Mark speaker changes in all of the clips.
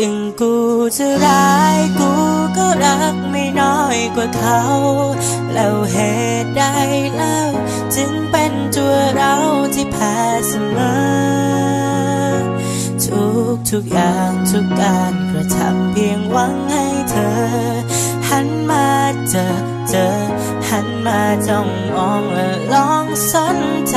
Speaker 1: ถึงกูจะร้ายกูก็รักไม่น้อยกว่าเขา แล้วเหตุใดแล้วจึงเป็นตัวเราที่แพ้เสมอ ทุกทุกอย่างทุกการกระทำเพียงหวังให้เธอ หันมาเจอเจอหันมาจ้องมองและลองสนใจ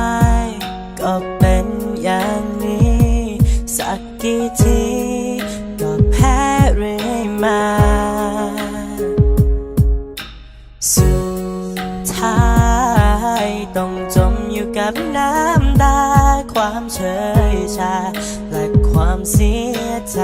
Speaker 1: รื่อยมา สุดท้ายต้องจมอยู่กับน้ำตา ความเฉยชา และความเสียใจ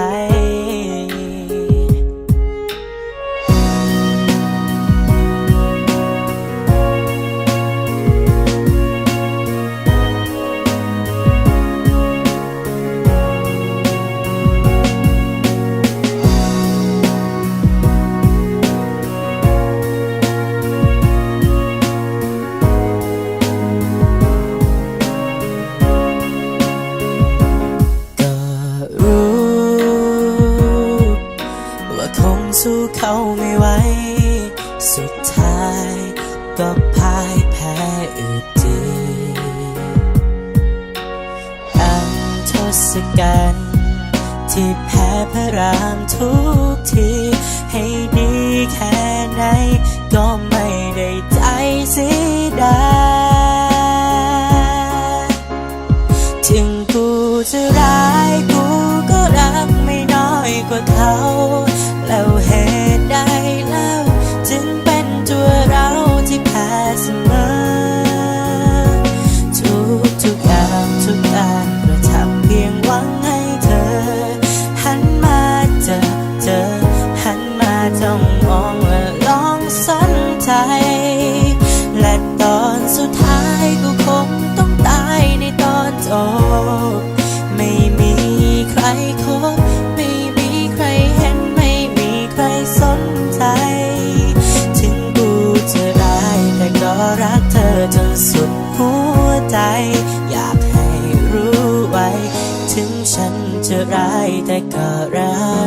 Speaker 1: สู้เขาไม่ไหว สุดท้ายก็พ่ายแพ้อยู่ดีอันทศกัณฐ์ที่แพ้พระรามทุกที ให้ดีแค่ไหน ก็ไม่ได้ใจเสียดายถึงกูจะร้ายกูก็รักไม่น้อยกว่าเขา รักเธอจนสุดหัวใจ อยากให้รู้ไว้ ถึงฉันจะร้ายแต่ก็รัก